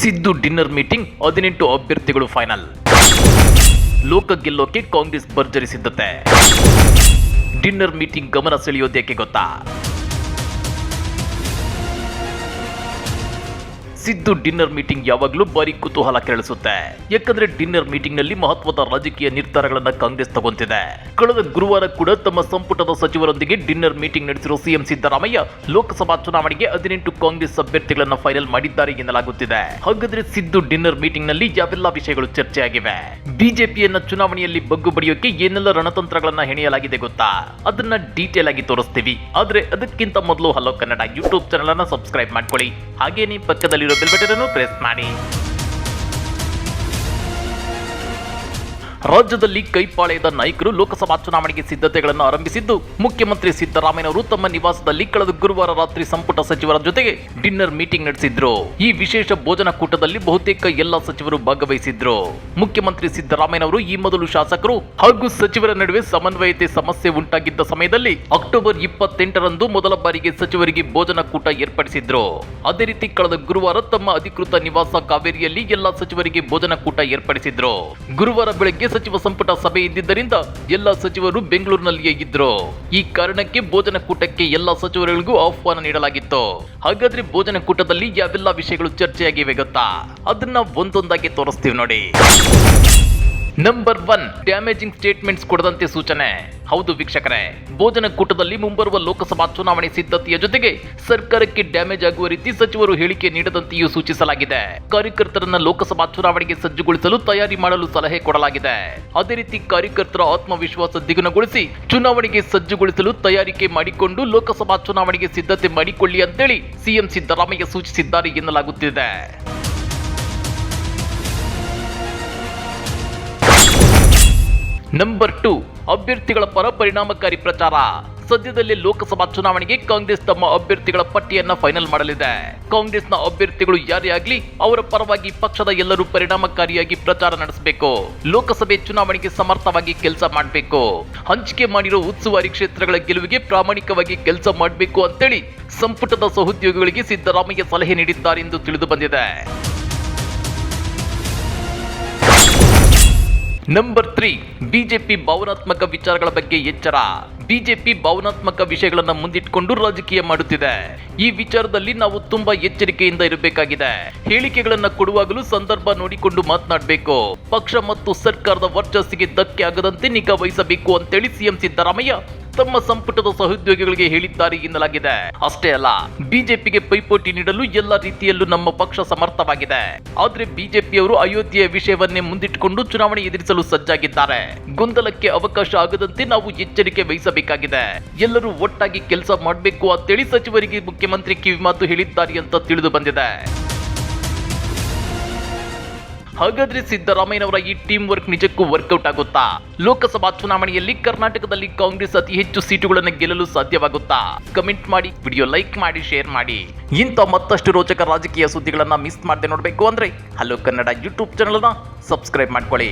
Siddu dinner meeting ಹದಿನೆಂಟು ಅಭ್ಯರ್ಥಿಗಳು final. ಲೋಕ ಗೆಲ್ಲೋಕೆ ಕಾಂಗ್ರೆಸ್ ಭರ್ಜರಿ ಸಿದ್ಧತೆ. ಡಿನ್ನರ್ ಮೀಟಿಂಗ್ ಗಮನ ಸೆಳೆಯೋದೇಕೆ ಗೊತ್ತಾ? ಸಿದ್ದು ಡಿನ್ನರ್ ಮೀಟಿಂಗ್ ಯಾವಾಗಲೂ ಭಾರಿ ಕುತೂಹಲ ಕೆರಳಿಸುತ್ತೆ. ಯಾಕಂದ್ರೆ ಡಿನ್ನರ್ ಮೀಟಿಂಗ್ನಲ್ಲಿ ಮಹತ್ವದ ರಾಜಕೀಯ ನಿರ್ಧಾರಗಳನ್ನ ಕಾಂಗ್ರೆಸ್ ತಗೊಂತಿದೆ. ಕಳೆದ ಗುರುವಾರ ಕೂಡ ತಮ್ಮ ಸಂಪುಟದ ಸಚಿವರೊಂದಿಗೆ ಡಿನ್ನರ್ ಮೀಟಿಂಗ್ ನಡೆಸಿರುವ ಸಿಎಂ ಸಿದ್ದರಾಮಯ್ಯ ಲೋಕಸಭಾ ಚುನಾವಣೆಗೆ ಹದಿನೆಂಟು ಕಾಂಗ್ರೆಸ್ ಅಭ್ಯರ್ಥಿಗಳನ್ನ ಫೈನಲ್ ಮಾಡಿದ್ದಾರೆ ಎನ್ನಲಾಗುತ್ತಿದೆ. ಹಾಗಾದ್ರೆ ಸಿದ್ದು ಡಿನ್ನರ್ ಮೀಟಿಂಗ್ನಲ್ಲಿ ಯಾವೆಲ್ಲ ವಿಷಯಗಳು ಚರ್ಚೆಯಾಗಿವೆ? ಬಿಜೆಪಿಯನ್ನ ಚುನಾವಣೆಯಲ್ಲಿ ಬಗ್ಗು ಬಡಿಯೋಕೆ ಏನೆಲ್ಲ ರಣತಂತ್ರಗಳನ್ನ ಹೆಣೆಯಲಾಗಿದೆ ಗೊತ್ತಾ? ಅದನ್ನ ಡೀಟೇಲ್ ಆಗಿ ತೋರಿಸ್ತೀವಿ. ಆದ್ರೆ ಅದಕ್ಕಿಂತ ಮೊದಲು ಹಲೋ ಕನ್ನಡ ಯೂಟ್ಯೂಬ್ ಚಾನಲ್ ಅನ್ನ ಸಬ್ಸ್ಕ್ರೈಬ್ ಮಾಡ್ಕೊಳ್ಳಿ. ಹಾಗೇನೆ ಪಕ್ಕದಲ್ಲಿರೋ ಬೆಲ್ ಬಟನ್ ಅನ್ನು ಪ್ರೆಸ್ ಮಾಡಿ ರಾಜ್ಯದಲ್ಲಿ ಕೈಪಾಳೆಯದ ನಾಯಕರು ಲೋಕಸಭಾ ಚುನಾವಣೆಗೆ ಸಿದ್ಧತೆಗಳನ್ನು ಆರಂಭಿಸಿದ್ದು, ಮುಖ್ಯಮಂತ್ರಿ ಸಿದ್ದರಾಮಯ್ಯನವರು ತಮ್ಮ ನಿವಾಸದಲ್ಲಿ ಕಳೆದ ಗುರುವಾರ ರಾತ್ರಿ ಸಂಪುಟ ಸಚಿವರ ಜೊತೆಗೆ ಡಿನ್ನರ್ ಮೀಟಿಂಗ್ ನಡೆಸಿದ್ರು. ಈ ವಿಶೇಷ ಭೋಜನ ಕೂಟದಲ್ಲಿ ಬಹುತೇಕ ಎಲ್ಲ ಸಚಿವರು ಭಾಗವಹಿಸಿದ್ರು. ಮುಖ್ಯಮಂತ್ರಿ ಸಿದ್ದರಾಮಯ್ಯನವರು ಈ ಮೊದಲು ಶಾಸಕರು ಹಾಗೂ ಸಚಿವರ ನಡುವೆ ಸಮನ್ವಯತೆ ಸಮಸ್ಯೆ ಉಂಟಾಗಿದ್ದ ಸಮಯದಲ್ಲಿ ಅಕ್ಟೋಬರ್ ಇಪ್ಪತ್ತೆಂಟರಂದು ಮೊದಲ ಬಾರಿಗೆ ಸಚಿವರಿಗೆ ಭೋಜನ ಕೂಟ ಏರ್ಪಡಿಸಿದ್ರು. ಅದೇ ರೀತಿ ಕಳೆದ ಗುರುವಾರ ತಮ್ಮ ಅಧಿಕೃತ ನಿವಾಸ ಕಾವೇರಿಯಲ್ಲಿ ಎಲ್ಲ ಸಚಿವರಿಗೆ ಭೋಜನ ಕೂಟ ಏರ್ಪಡಿಸಿದ್ರು. ಗುರುವಾರ ಬೆಳಗ್ಗೆ ಸಚಿವ ಸಂಪುಟ ಸಭೆ ಇದ್ದಿದ್ದರಿಂದ ಎಲ್ಲ ಸಚಿವರು ಬೆಂಗಳೂರಿನಲ್ಲಿಯೇ ಇದ್ರು. ಈ ಕಾರಣಕ್ಕೆ ಭೋಜನ ಕೂಟಕ್ಕೆ ಎಲ್ಲ ಸಚಿವರುಗಳಿಗೂ ಆಹ್ವಾನ ನೀಡಲಾಗಿತ್ತು. ಹಾಗಾದ್ರೆ ಭೋಜನ ಕೂಟದಲ್ಲಿ ಯಾವೆಲ್ಲ ವಿಷಯಗಳು ಚರ್ಚೆಯಾಗಿವೆ ಗೊತ್ತಾ? ಅದನ್ನ ಒಂದೊಂದಾಗಿ ತೋರಿಸ್ತೀವಿ ನೋಡಿ. ನಂಬರ್ ಒನ್ ಡ್ಯಾಮೇಜಿಂಗ್ ಸ್ಟೇಟ್ಮೆಂಟ್ಸ್ ಕೊಡದಂತೆ ಸೂಚನೆ. ಹೌದು ವೀಕ್ಷಕರೇ, ಭೋಜನ ಕೂಟದಲ್ಲಿ ಮುಂಬರುವ ಲೋಕಸಭಾ ಚುನಾವಣೆ ಸಿದ್ಧತೆಯ ಜೊತೆಗೆ ಸರ್ಕಾರಕ್ಕೆ ಡ್ಯಾಮೇಜ್ ಆಗುವ ರೀತಿ ಸಚಿವರು ಹೇಳಿಕೆ ನೀಡದಂತೆಯೂ ಸೂಚಿಸಲಾಗಿದೆ. ಕಾರ್ಯಕರ್ತರನ್ನ ಲೋಕಸಭಾ ಚುನಾವಣೆಗೆ ಸಜ್ಜುಗೊಳಿಸಲು ತಯಾರಿ ಮಾಡಲು ಸಲಹೆ ಕೊಡಲಾಗಿದೆ. ಅದೇ ರೀತಿ ಕಾರ್ಯಕರ್ತರ ಆತ್ಮವಿಶ್ವಾಸ ದ್ವಿಗುಣಗೊಳಿಸಿ ಚುನಾವಣೆಗೆ ಸಜ್ಜುಗೊಳಿಸಲು ತಯಾರಿಕೆ ಮಾಡಿಕೊಂಡು ಲೋಕಸಭಾ ಚುನಾವಣೆಗೆ ಸಿದ್ಧತೆ ಮಾಡಿಕೊಳ್ಳಿ ಅಂತೇಳಿ ಸಿಎಂ ಸಿದ್ದರಾಮಯ್ಯ ಸೂಚಿಸಿದ್ದಾರೆ ಎನ್ನಲಾಗುತ್ತಿದೆ. ನಂಬರ್ ಟು ಅಭ್ಯರ್ಥಿಗಳ ಪರ ಪರಿಣಾಮಕಾರಿ ಪ್ರಚಾರ. ಸದ್ಯದಲ್ಲಿ ಲೋಕಸಭಾ ಚುನಾವಣೆಗೆ ಕಾಂಗ್ರೆಸ್ ತಮ್ಮ ಅಭ್ಯರ್ಥಿಗಳ ಪಟ್ಟಿಯನ್ನ ಫೈನಲ್ ಮಾಡಲಿದೆ. ಕಾಂಗ್ರೆಸ್ನ ಅಭ್ಯರ್ಥಿಗಳು ಯಾರೇ ಆಗಲಿ, ಅವರ ಪರವಾಗಿ ಪಕ್ಷದ ಎಲ್ಲರೂ ಪರಿಣಾಮಕಾರಿಯಾಗಿ ಪ್ರಚಾರ ನಡೆಸಬೇಕು. ಲೋಕಸಭೆ ಚುನಾವಣೆಗೆ ಸಮರ್ಥವಾಗಿ ಕೆಲಸ ಮಾಡಬೇಕು. ಹಂಚಿಕೆ ಮಾಡಿರೋ ಉಸ್ತುವಾರಿ ಕ್ಷೇತ್ರಗಳ ಗೆಲುವಿಗೆ ಪ್ರಾಮಾಣಿಕವಾಗಿ ಕೆಲಸ ಮಾಡಬೇಕು ಅಂತೇಳಿ ಸಂಪುಟದ ಸಹೋದ್ಯೋಗಿಗಳಿಗೆ ಸಿದ್ದರಾಮಯ್ಯ ಸಲಹೆ ನೀಡಿದ್ದಾರೆ ಎಂದು ತಿಳಿದು ಬಂದಿದೆ. ನಂಬರ್ ತ್ರೀ ಬಿಜೆಪಿ ಭಾವನಾತ್ಮಕ ವಿಚಾರಗಳ ಬಗ್ಗೆ ಎಚ್ಚರ. ಬಿಜೆಪಿ ಭಾವನಾತ್ಮಕ ವಿಷಯಗಳನ್ನ ಮುಂದಿಟ್ಕೊಂಡು ರಾಜಕೀಯ ಮಾಡುತ್ತಿದೆ. ಈ ವಿಚಾರದಲ್ಲಿ ನಾವು ತುಂಬಾ ಎಚ್ಚರಿಕೆಯಿಂದ ಇರಬೇಕಾಗಿದೆ. ಹೇಳಿಕೆಗಳನ್ನ ಕೊಡುವಾಗಲೂ ಸಂದರ್ಭ ನೋಡಿಕೊಂಡು ಮಾತನಾಡಬೇಕು. ಪಕ್ಷ ಮತ್ತು ಸರ್ಕಾರದ ವರ್ಚಸ್ಸಿಗೆ ಧಕ್ಕೆ ಆಗದಂತೆ ನಿಗಾ ವಹಿಸಬೇಕು ಅಂತೇಳಿ ಸಿಎಂ ಸಿದ್ದರಾಮಯ್ಯ ತಮ್ಮ ಸಂಪುಟದ ಸಹೋದ್ಯೋಗಿಗಳಿಗೆ ಹೇಳಿದ್ದಾರೆ ಎನ್ನಲಾಗಿದೆ. ಅಷ್ಟೇ ಅಲ್ಲ, ಬಿಜೆಪಿಗೆ ಪೈಪೋಟಿ ನೀಡಲು ಎಲ್ಲ ರೀತಿಯಲ್ಲೂ ನಮ್ಮ ಪಕ್ಷ ಸಮರ್ಥವಾಗಿದೆ. ಆದ್ರೆ ಬಿಜೆಪಿಯವರು ಅಯೋಧ್ಯೆಯ ವಿಷಯವನ್ನೇ ಮುಂದಿಟ್ಟುಕೊಂಡು ಚುನಾವಣೆ ಎದುರಿಸಲು ಸಜ್ಜಾಗಿದ್ದಾರೆ. ಗೊಂದಲಕ್ಕೆ ಅವಕಾಶ ಆಗದಂತೆ ನಾವು ಎಚ್ಚರಿಕೆ ವಹಿಸಬೇಕಾಗಿದೆ. ಎಲ್ಲರೂ ಒಟ್ಟಾಗಿ ಕೆಲಸ ಮಾಡಬೇಕು ಅಂತೇಳಿ ಸಚಿವರಿಗೆ ಮುಖ್ಯಮಂತ್ರಿ ಕಿವಿಮಾತು ಹೇಳಿದ್ದಾರೆ ಅಂತ ತಿಳಿದು ಬಂದಿದೆ. ಹಾಗಾದ್ರೆ ಸಿದ್ದರಾಮಯ್ಯನವರ ಈ ಟೀಮ್ ವರ್ಕ್ ನಿಜಕ್ಕೂ ವರ್ಕೌಟ್ ಆಗುತ್ತಾ? ಲೋಕಸಭಾ ಚುನಾವಣೆಯಲ್ಲಿ ಕರ್ನಾಟಕದಲ್ಲಿ ಕಾಂಗ್ರೆಸ್ ಅತಿ ಹೆಚ್ಚು ಸೀಟುಗಳನ್ನು ಗೆಲ್ಲಲು ಸಾಧ್ಯವಾಗುತ್ತಾ? ಕಮೆಂಟ್ ಮಾಡಿ ವಿಡಿಯೋ ಲೈಕ್ ಮಾಡಿ ಶೇರ್ ಮಾಡಿ. ಇಂಥ ಮತ್ತಷ್ಟು ರೋಚಕ ರಾಜಕೀಯ ಸುದ್ದಿಗಳನ್ನ ಮಿಸ್ ಮಾಡದೆ ನೋಡಬೇಕು ಅಂದ್ರೆ ಹಲೋ ಕನ್ನಡ ಯೂಟ್ಯೂಬ್ ಚಾನಲ್ನ ಸಬ್ಸ್ಕ್ರೈಬ್ ಮಾಡ್ಕೊಳ್ಳಿ.